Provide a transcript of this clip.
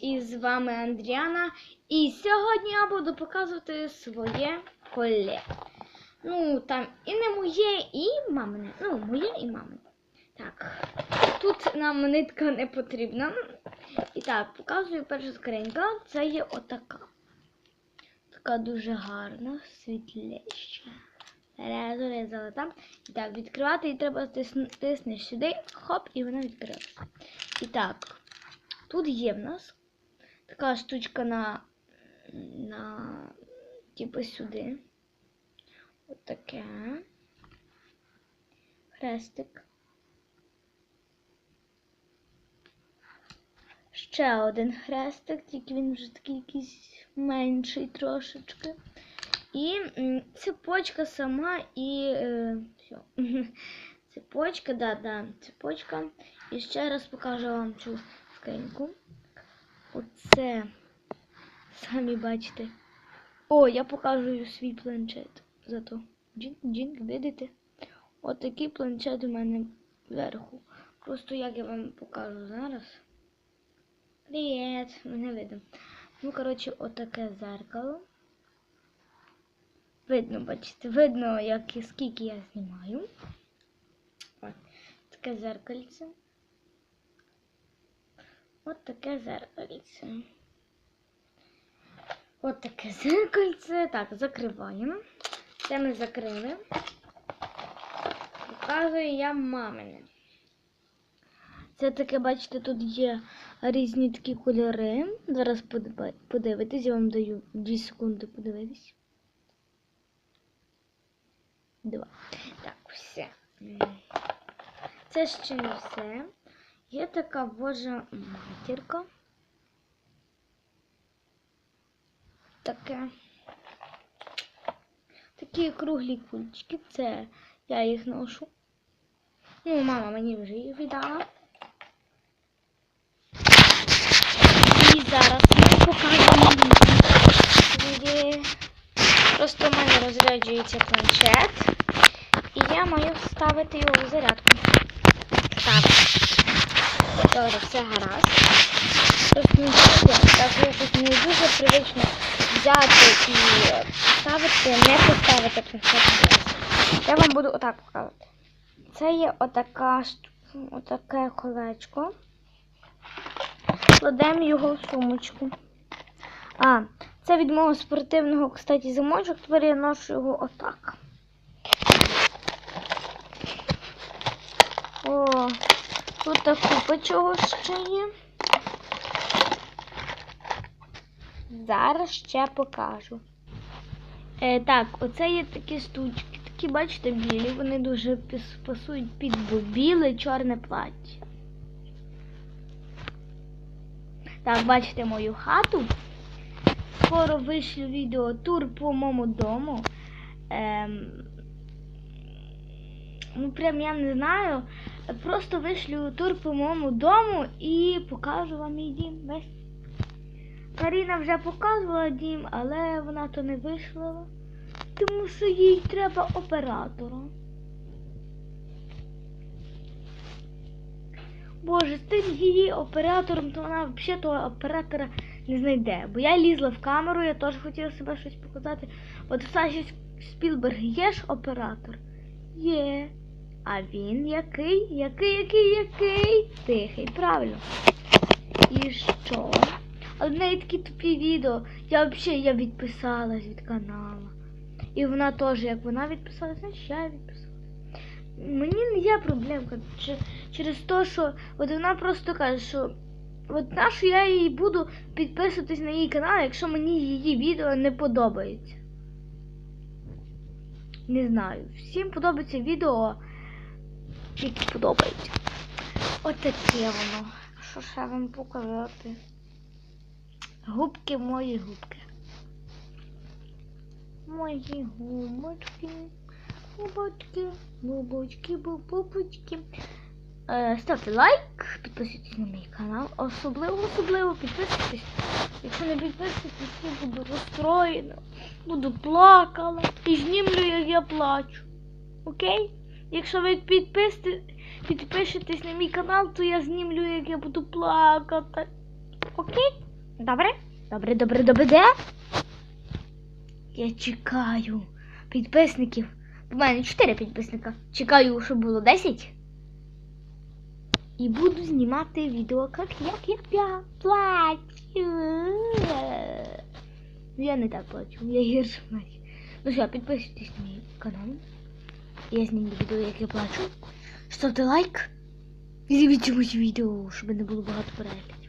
І з вами Андріана. І сьогодні я буду показувати своє коле. Ну, там і не моє, і мамине. Ну, моє і мамине. Так, тут нам нитка не потрібна. І так, показую перша скринька. Це є отака. Така дуже гарна, світліща. Зарезали там. І так, відкривати її треба тисн- тиснеш сюди, хоп, і вона відкрилася. І так, тут є в нас така штучка на, на типу сюди. Отаке. Хрестик. Ще один хрестик, тільки він вже такий якийсь менший трошечки. І цепочка сама і е. Цепочка, да, да, цепочка. І ще раз покажу вам цю скриньку. Оце, самі бачите. О, я покажу свій планшет. Зато. Джинк, джинк, видите? Отакий планшет у мене вверху. Просто як я вам покажу зараз. Привіт! Мене видно. Ну, коротше, отаке зеркало. Видно, бачите, видно, як скільки я знімаю. От таке зеркальце. От таке зеркальце. От таке зеркальце. Так, закриваємо. Це ми закрили. Показую я мамине. Це таке, бачите, тут є різні такі кольори. Зараз подиви- подивитись, я вам даю 2 секунди подивитись. Два. Так, все. Це ще не все. Є така божа матірка. Таке. Такі круглі кульчики. Це я їх ношу. Ну, мама мені вже їх віддала. І зараз покажемо її. Просто в мене розряджується планшет. І я маю вставити його в зарядку. Так. Добре, все гаразд. Просто не дуже, так якось не дуже привично взяти і поставити, не поставити планшет. Я вам буду отак показувати. Це є отака, отаке колечко. Кладемо його в сумочку. А, це від мого спортивного, кстати, замочок. Тепер я ношу його отак. О, тут купа чого ще є. Зараз ще покажу. Е, так, оце є такі штучки. Такі, бачите, білі. Вони дуже пасують під біле чорне плаття. Так, бачите мою хату. Скоро вишлю відео тур по моєму дому. Ем, ну, прям я не знаю. Просто вишлю тур по моєму дому і покажу вам мій дім весь. Каріна вже показувала дім, але вона то не вийшла. Тому що їй треба оператора. Боже, з тим її оператором, то вона взагалі того оператора не знайде. Бо я лізла в камеру, я теж хотіла себе щось показати. От Саші Спілберг є ж оператор? Є. А він який? Який, який, який? Тихий, правильно. І що? Неї такі тупі відео. Я взагалі я відписалась від каналу. І вона теж, як вона відписалась, значить я відписалась. Мені не є проблемка через те, що от вона просто каже, що от нащо я їй буду підписуватись на її канал, якщо мені її відео не подобається. Не знаю. Всім подобається відео, тільки подобається. Отаке воно. Що ще вам показати? Губки мої губки. Мої губочки. Губочки, губочки, бубочки. Е, ставте лайк, підписуйтесь на мій канал. Особливо, особливо підписуйтесь. Якщо не підписуєтесь, я буду розстроєна, буду плакала і знімлю, як я плачу. Окей? Якщо ви підписите, підпишетесь на мій канал, то я знімлю, як я буду плакати. Окей? Добре? Добре, добре, добре, де? Я чекаю підписників. У мене 4 підписника. Чекаю, щоб було 10. І буду знімати відео, як, як я плачу. Я не так плачу, я гірше плачу. Ну що, підписуйтесь на мій канал. Я зніму відео, як я плачу. Ставте лайк. І дивіться відео, щоб не було багато переглядів.